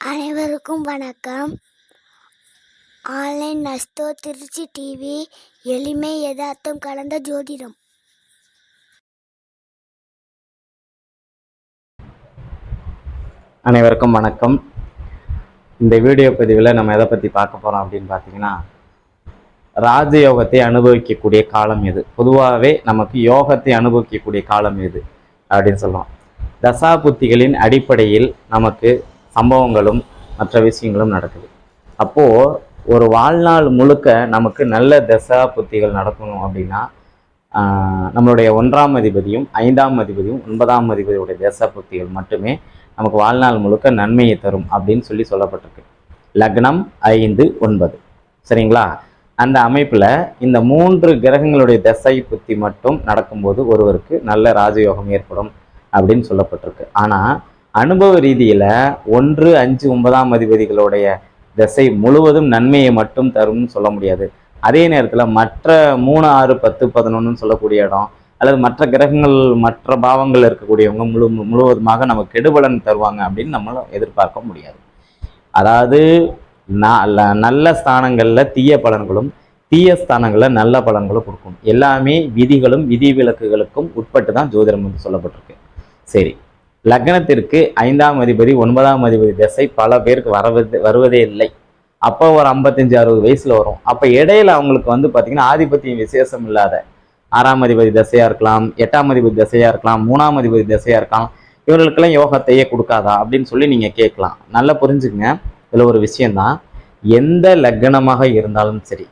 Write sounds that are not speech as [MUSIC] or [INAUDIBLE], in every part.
அனைவருக்கும் வணக்கம். Online நஸ்தோ Trichy TV எளிமை யதார்த்தம் கலந்த ஜோதிடம். அனைவருக்கும் வணக்கம். இந்த வீடியோ பதிவில் நம்ம எதை பற்றி பார்க்க போகிறோம் அப்படின்னு பார்த்தீங்கன்னா ராஜயோகத்தை அனுபவிக்கக்கூடிய காலம் எது? பொதுவாகவே நமக்கு யோகத்தை அனுபவிக்கக்கூடிய காலம் எது? அப்படின்னு சொல்லுவோம் தசாபுத்திகளின் அடிப்படையில் நமக்கு சம்பவங்களும் மற்ற விஷயங்களும் நடக்குது. அப்போது ஒரு வாழ்நாள் முழுக்க நமக்கு நல்ல தசா புத்திகள் நடக்கணும் அப்படின்னா நம்மளுடைய ஒன்றாம் அதிபதியும் ஐந்தாம் அதிபதியும் ஒன்பதாம் அதிபதியுடைய தசா புத்திகள் மட்டுமே நமக்கு வாழ்நாள் முழுக்க நன்மையை தரும் அப்படின்னு சொல்லி சொல்லப்பட்டிருக்கு. லக்னம் ஐந்து ஒன்பது. சரிங்களா? அந்த அமைப்பில் இந்த மூன்று கிரகங்களுடைய தசை புத்தி மட்டும் நடக்கும்போது ஒருவருக்கு நல்ல ராஜயோகம் ஏற்படும் அப்படின்னு சொல்லப்பட்டிருக்கு. ஆனால் அனுபவ ரீதியில் ஒன்று அஞ்சு ஒன்பதாம் அதிபதிகளுடைய திசை முழுவதும் நன்மையை மட்டும் தரும்னு சொல்ல முடியாது. அதே நேரத்தில் மற்ற மூணு ஆறு பத்து பதினொன்றுன்னு சொல்லக்கூடிய இடம் அல்லது மற்ற கிரகங்கள் மற்ற பாவங்கள் இருக்கக்கூடியவங்க முழு முழுவதுமாக நமக்கு கெடுபலன் தருவாங்க அப்படின்னு நம்மளும் எதிர்பார்க்க முடியாது. அதாவது நல்ல ஸ்தானங்களில் தீய பலன்களும் தீய ஸ்தானங்களில் நல்ல பலன்களும் கொடுக்கும். எல்லாமே விதிகளும் விதி விலக்குகளுக்கும் உட்பட்டு தான் ஜோதிடம் வந்து சொல்லப்பட்டிருக்கு. சரி. லக்னத்திற்கு ஐந்தாம் அதிபதி ஒன்பதாம் அதிபதி திசை பல பேருக்கு வரவது வருவதே இல்லை. அப்போ ஒரு ஐம்பத்தஞ்சு அறுபது வயசுல வரும். அப்போ இடையில அவங்களுக்கு வந்து பார்த்தீங்கன்னா ஆதிபத்தியம் விசேஷம் இல்லாத ஆறாம் அதிபதி தசையா இருக்கலாம் எட்டாம் அதிபதி திசையாக இருக்கலாம் மூணாம் அதிபதி திசையாக இருக்கலாம். இவர்களுக்கெல்லாம் யோகத்தையே கொடுக்காதா அப்படின்னு சொல்லி நீங்க கேட்கலாம். நல்லா புரிஞ்சுக்கங்க. இதில் ஒரு விஷயம்தான். எந்த லக்னமாக இருந்தாலும் சரி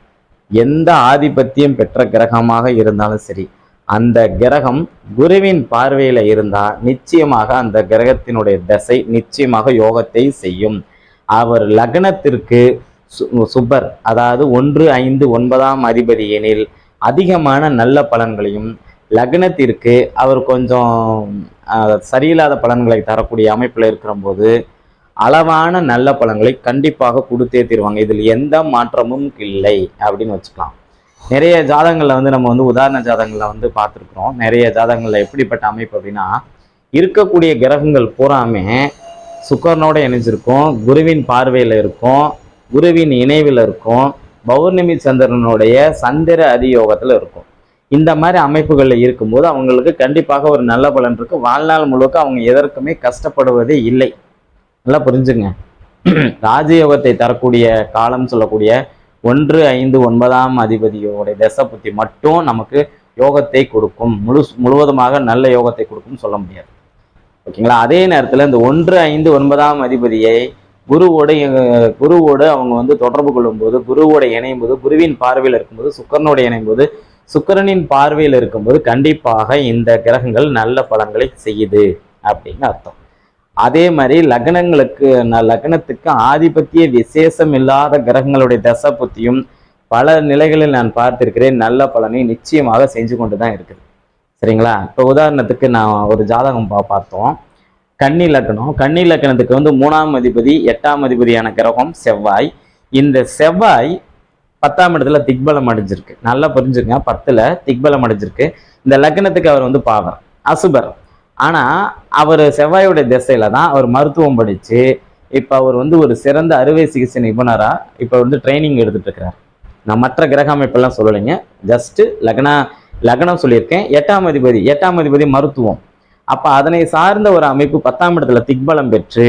எந்த ஆதிபத்தியம் பெற்ற கிரகமாக இருந்தாலும் சரி அந்த கிரகம் குருவின் பார்வையில இருந்தா நிச்சயமாக அந்த கிரகத்தினுடைய தசை நிச்சயமாக யோகத்தை செய்யும். அவர் லக்னத்திற்கு சு- சுபர் அதாவது ஒன்று ஐந்து ஒன்பதாம் அதிபதி எனில் அதிகமான நல்ல பலன்களையும் லக்னத்திற்கு அவர் கொஞ்சம் சரியில்லாத பலன்களை தரக்கூடிய அமைப்பில் இருக்கிறபோது அளவான நல்ல பலன்களை கண்டிப்பாக கொடுத்தே தருவாங்க. இதில் எந்த மாற்றமும் இல்லை அப்படின்னு வச்சுக்கலாம். நிறைய ஜாதகங்களில் வந்து நம்ம வந்து உதாரண ஜாதகங்களில் வந்து பார்த்துருக்குறோம். நிறைய ஜாதகங்களில் எப்படிப்பட்ட அமைப்பு அப்படின்னா இருக்கக்கூடிய கிரகங்கள் பூராமே சுக்கரனோட இணைஞ்சிருக்கும் குருவின் பார்வையில் இருக்கும் குருவின் இணைவில் இருக்கும் பௌர்ணமி சந்திரனுடைய சந்திர அதியோகத்தில் இருக்கும். இந்த மாதிரி அமைப்புகளில் இருக்கும்போது அவங்களுக்கு கண்டிப்பாக ஒரு நல்ல பலன் இருக்கு. வாழ்நாள் முழுக்க அவங்க எதற்குமே கஷ்டப்படுவதே இல்லை. நல்லா புரிஞ்சுங்க. [CLEARS THROAT] ராஜயோகத்தை தரக்கூடிய காலம் சொல்லக்கூடிய ஒன்று ஐந்து ஒன்பதாம் அதிபதியோடைய தசை புத்தி மட்டும் நமக்கு யோகத்தை கொடுக்கும். முழு முழுவதுமாக நல்ல யோகத்தை கொடுக்கும் சொல்ல முடியாது. ஓகேங்களா? அதே நேரத்தில் இந்த ஒன்று ஐந்து ஒன்பதாம் அதிபதியை குருவோடு குருவோடு அவங்க வந்து தொடர்பு கொள்ளும்போது குருவோட இணையும் போது குருவின் பார்வையில் இருக்கும்போது சுக்கரனோட இணையும் போது சுக்கிரனின் பார்வையில் இருக்கும்போது கண்டிப்பாக இந்த கிரகங்கள் நல்ல பலன்களை செய்யுது அப்படின்னு அர்த்தம். அதே மாதிரி லக்னங்களுக்கு லக்னத்துக்கு ஆதிபத்திய விசேஷம் இல்லாத கிரகங்களுடைய தசை புத்தியும் பல நிலைகளில் நான் பார்த்திருக்கிறேன். நல்ல பலனை நிச்சயமாக செஞ்சு கொண்டு தான் இருக்குது. சரிங்களா? இப்போ உதாரணத்துக்கு நான் ஒரு ஜாதகம் பா பார்த்தோம். கன்னி லக்னம். கன்னி லக்னத்துக்கு வந்து மூணாம் அதிபதி எட்டாம் அதிபதியான கிரகம் செவ்வாய். இந்த செவ்வாய் பத்தாம் இடத்துல திக்பலம் அடைஞ்சிருக்கு. நல்லா புரிஞ்சுங்க பத்தில் திக்பலம் அடைஞ்சிருக்கு. இந்த லக்னத்துக்கு அவர் வந்து பாவர் அசுபர் ஆனால் அவர் செவ்வாயோட திசையில தான் அவர் மருத்துவம் படித்து இப்போ அவர் வந்து ஒரு சிறந்த அறுவை சிகிச்சை நிபுணராக இப்போ வந்து ட்ரைனிங் எடுத்துகிட்டு இருக்கிறார் நான் மற்ற கிரக அமைப்பெல்லாம் சொல்லலைங்க. ஜஸ்ட்டு லக்னா லக்னம் சொல்லியிருக்கேன். எட்டாம் அதிபதி எட்டாம் அதிபதி மருத்துவம். அப்போ அதனை சார்ந்த ஒரு அமைப்பு பத்தாம் இடத்துல திக்பலம் பெற்று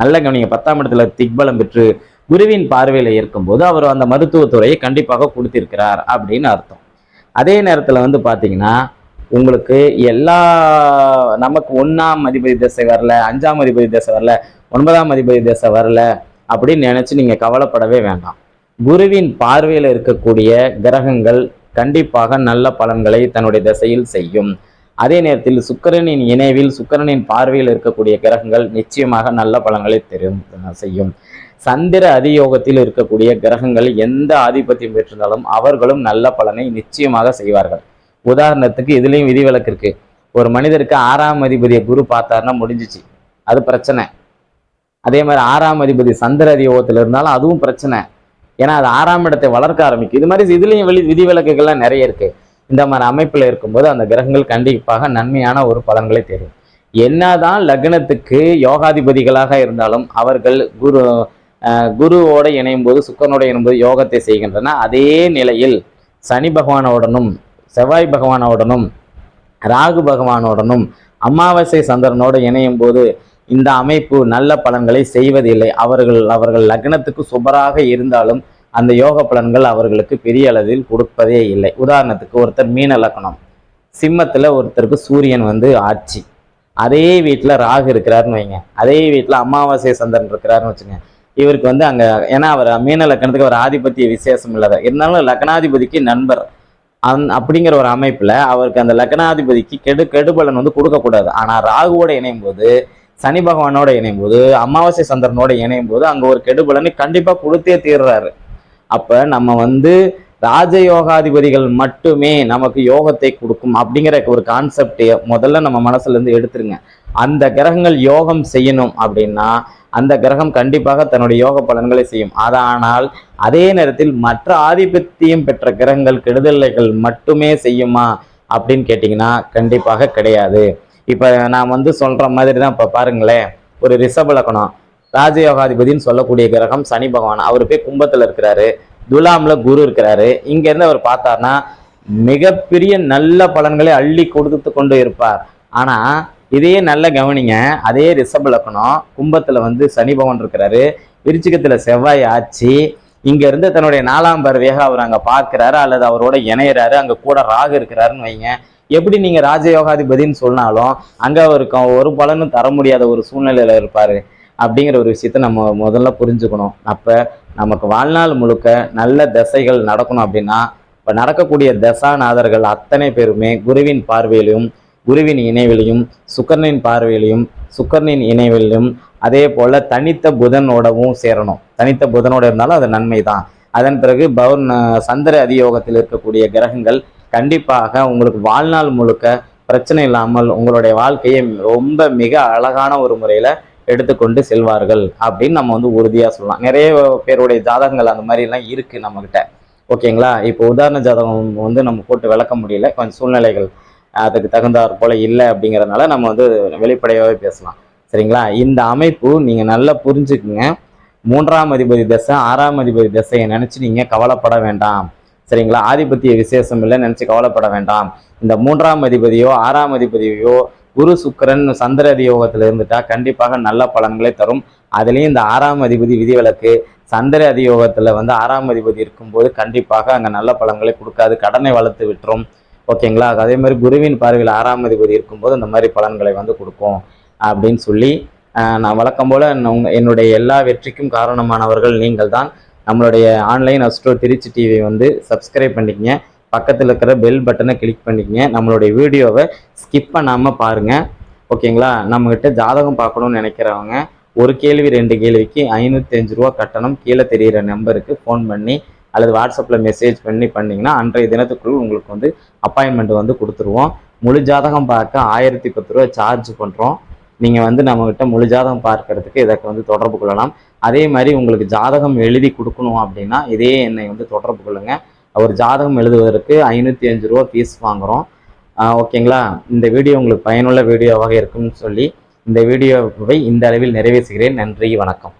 நல்ல கவனிங்க பத்தாம் இடத்துல திக்பலம் பெற்று குருவின் பார்வையில் இருக்கும்போது அவர் அந்த மருத்துவத்துறையை கண்டிப்பாக கொடுத்திருக்கிறார் அப்படின்னு அர்த்தம். அதே நேரத்தில் வந்து பார்த்தீங்கன்னா உங்களுக்கு எல்லா நமக்கு ஒண்ணாம் அதிபதி திசை வரல அஞ்சாம் அதிபதி திசை வரல ஒன்பதாம் அதிபதி திசை வரல அப்படின்னு நினைச்சு நீங்க கவலைப்படவே வேண்டாம். குருவின் பார்வையில் இருக்கக்கூடிய கிரகங்கள் கண்டிப்பாக நல்ல பலன்களை தன்னுடைய திசையில் செய்யும். அதே நேரத்தில் சுக்கிரனின் இணைவில் சுக்கரனின் பார்வையில் இருக்கக்கூடிய கிரகங்கள் நிச்சயமாக நல்ல பலன்களை தெரியும் செய்யும். சந்திர அதியோகத்தில் இருக்கக்கூடிய கிரகங்கள் எந்த ஆதிபத்தியம் பெற்றிருந்தாலும் அவர்களும் நல்ல பலனை நிச்சயமாக செய்வார்கள். உதாரணத்துக்கு இதுலேயும் விதிவிலக்கு இருக்கு. ஒரு மனிதருக்கு ஆறாம் அதிபதியை குரு பார்த்தாருன்னா முடிஞ்சிச்சு. அது பிரச்சனை. அதே மாதிரி ஆறாம் அதிபதி சந்திர அதியோகத்தில் இருந்தாலும் அதுவும் பிரச்சனை. ஏன்னா அது ஆறாம் இடத்தை வளர்க்க ஆரம்பிக்கும் இது மாதிரி இதுலேயும் வெளி விதிவிலக்குகள்லாம் நிறைய இருக்கு. இந்த மாதிரி அமைப்பில் இருக்கும்போது அந்த கிரகங்கள் கண்டிப்பாக நன்மையான ஒரு பலன்களை தெரியும் என்னதான் லக்னத்துக்கு யோகாதிபதிகளாக இருந்தாலும் அவர்கள் குரு குருவோட இணையும் போது சுக்கரனோட இணையும் போது யோகத்தை செய்கின்றன. அதே நிலையில் சனி பகவானோடனும் செவ்வாய் பகவானோடனும் ராகு பகவானோடனும் அமாவாசை சந்திரனோடு இணையும் போது இந்த அமைப்பு நல்ல பலன்களை செய்வதில்லை. அவர்கள் அவர்கள் லக்னத்துக்கு சுபராக இருந்தாலும் அந்த யோக பலன்கள் அவர்களுக்கு பெரிய அளவில் கொடுப்பதே இல்லை. உதாரணத்துக்கு ஒருத்தர் மீன லக்னம். சிம்மத்தில் ஒருத்தருக்கு சூரியன் வந்து ஆட்சி. அதே வீட்டில் ராகு இருக்கிறாருன்னு வைங்க. அதே வீட்டில் அமாவாசை சந்திரன் இருக்கிறாருன்னு வச்சுங்க. இவருக்கு வந்து அங்கே ஏன்னா அவர் மீன லக்னத்துக்கு அவர் ஆதிபத்திய விசேஷம் இல்லாத இருந்தாலும் லக்னாதிபதிக்கு நண்பர். அந் அப்படிங்கிற ஒரு அமைப்பில் அவருக்கு அந்த லக்னாதிபதிக்கு கெடு கெடுபலன் வந்து கொடுக்கக்கூடாது. ஆனால் ராகுவோட இணையும் போது சனி பகவானோட இணையும் போது அமாவாசை சந்திரனோட இணையும் போது அங்கே ஒரு கெடுபலனை கண்டிப்பாக கொடுத்தே தீர்றாரு. அப்போ நம்ம வந்து ராஜயோகாதிபதிகள் மட்டுமே நமக்கு யோகத்தை கொடுக்கும் அப்படிங்கிற ஒரு கான்செப்டை முதல்ல நம்ம மனசுலேருந்து எடுத்துருங்க. அந்த கிரகங்கள் யோகம் செய்யணும் அப்படின்னா அந்த கிரகம் கண்டிப்பாக தன்னுடைய யோக பலன்களை செய்யும். ஆனால் அதே நேரத்தில் மற்ற ஆதிபத்தியம் பெற்ற கிரகங்கள் கெடுதல்கள் மட்டுமே செய்யுமா அப்படின்னு கேட்டிங்கன்னா கண்டிப்பாக கிடையாது. இப்போ நான் வந்து சொல்கிற மாதிரி தான் இப்போ பாருங்களேன். ஒரு ரிஷப லக்கணம் ராஜயோகாதிபதினு சொல்லக்கூடிய கிரகம் சனி பகவான். அவர் போய் கும்பத்தில் இருக்கிறாரு. துலாமில் குரு இருக்கிறாரு. இங்கேருந்து அவர் பார்த்தார்னா மிகப்பெரிய நல்ல பலன்களை அள்ளி கொடுத்து கொண்டு இருப்பார். ஆனால் இதையே நல்ல கவனிங்க. அதே ரிஷப லக்கணம் கும்பத்துல வந்து சனி பகவான் இருக்கிறாரு. விருச்சிகத்துல செவ்வாய் ஆட்சி. இங்க இருந்து தன்னுடைய நாலாம் பறவையாக அவர் அங்க பார்க்கிறாரு அல்லது அவரோட இணையறாரு. அங்க கூட ராகு இருக்கிறாருன்னு வைங்க. எப்படி நீங்க ராஜயோகாதிபதின்னு சொன்னாலும் அங்க அவருக்கு ஒரு பலனும் தர முடியாத ஒரு சூழ்நிலையில இருப்பாரு. அப்படிங்கிற ஒரு விஷயத்த நம்ம முதல்ல புரிஞ்சுக்கணும். அப்ப நமக்கு வாழ்நாள் முழுக்க நல்ல தசைகள் நடக்கணும் அப்படின்னா இப்போ நடக்கக்கூடிய தசாநாதர்கள் அத்தனை பேருமே குருவின் பார்வையிலும் குருவின் இணைவிலையும் சுக்கரனின் பார்வையிலையும் சுக்கரனின் இணைவிலையும் அதே போல் தனித்த புதனோடவும் சேரணும். தனித்த புதனோட இருந்தாலும் அது நன்மை தான் அதன் பிறகு பவுன் சந்திர அதியோகத்தில் இருக்கக்கூடிய கிரகங்கள் கண்டிப்பாக உங்களுக்கு வாழ்நாள் முழுக்க பிரச்சனை இல்லாமல் உங்களுடைய வாழ்க்கையை ரொம்ப மிக அழகான ஒரு முறையில் எடுத்துக்கொண்டு செல்வார்கள் அப்படின்னு நம்ம வந்து உறுதியாக சொல்லலாம். நிறைய பேருடைய ஜாதகங்கள் அந்த மாதிரிலாம் இருக்குது நம்மக்கிட்ட ஓகேங்களா? இப்போ உதாரண ஜாதகம் வந்து நம்ம போட்டு விளக்க முடியல. கொஞ்சம் சூழ்நிலைகள். அதுக்கு தகுந்தாற் போல இல்லை அப்படிங்கிறதுனால நம்ம வந்து வெளிப்படையாகவே பேசலாம். சரிங்களா? இந்த அமைப்பு நீங்கள் நல்லா புரிஞ்சுக்குங்க. மூன்றாம் அதிபதி தசை ஆறாம் அதிபதி தசையை நினச்சி நீங்கள் கவலைப்பட வேண்டாம். சரிங்களா? ஆதிபத்திய விசேஷம் இல்லை நினச்சி கவலைப்பட வேண்டாம். இந்த மூன்றாம் அதிபதியோ ஆறாம் அதிபதியோ குரு சுக்கிரன் சந்திர அதியோகத்தில் இருந்துட்டா கண்டிப்பாக நல்ல பலன்களை தரும். அதுலேயும் இந்த ஆறாம் அதிபதி விதிவிலக்கு சந்திர அதியோகத்தில் வந்து ஆறாம் அதிபதி இருக்கும்போது கண்டிப்பாக அங்கே நல்ல பலன்களை கொடுக்காது. கடனை வளர்த்து விட்டுரும். ஓகேங்களா? அதே மாதிரி குருவின் பார்வையில் ஆறாம் அதிபதி இருக்கும்போது அந்த மாதிரி பலன்களை வந்து கொடுக்கும் அப்படின்னு சொல்லி நான் வழக்கம் போல் என்னுடைய எல்லா வெற்றிக்கும் காரணமானவர்கள் நீங்கள் தான். நம்மளுடைய ஆன்லைன் அஸ்ட்ரோ திருச்சி டிவி வந்து சப்ஸ்கிரைப் பண்ணிக்கங்க. பக்கத்தில் இருக்கிற பெல் பட்டனை கிளிக் பண்ணிக்கங்க. நம்மளுடைய வீடியோவை ஸ்கிப் பண்ணாமல் பாருங்கள் ஓகேங்களா? நம்மக்கிட்ட ஜாதகம் பார்க்கணும்னு நினைக்கிறவங்க ஒரு கேள்வி ரெண்டு கேள்விக்கு ஐநூற்றி அஞ்சு ரூபா கட்டணம் கீழே தெரியிற நம்பருக்கு ஃபோன் பண்ணி அல்லது வாட்ஸ்அப்பில் மெசேஜ் பண்ணி பண்ணிங்கன்னா அன்றைய தினத்துக்குள் உங்களுக்கு வந்து அப்பாயின்மெண்ட் வந்து கொடுத்துருவோம். முழு ஜாதகம் பார்க்க ஆயிரத்தி பத்து ரூபா சார்ஜ் பண்ணுறோம் நீங்கள் வந்து நம்மக்கிட்ட முழு ஜாதகம் பார்க்கறதுக்கு இதற்கு வந்து தொடர்பு கொள்ளலாம். அதே மாதிரி உங்களுக்கு ஜாதகம் எழுதி கொடுக்கணும் அப்படின்னா இதே என்னை வந்து தொடர்பு கொள்ளுங்க. ஒரு ஜாதகம் எழுதுவதற்கு ஐநூற்றி அஞ்சு ரூபா ஃபீஸ் வாங்குகிறோம் ஓகேங்களா இந்த வீடியோ உங்களுக்கு பயனுள்ள வீடியோவாக இருக்கும்னு சொல்லி இந்த வீடியோவை இந்த அளவில் நிறைவேற்றுகிறேன். நன்றி வணக்கம்.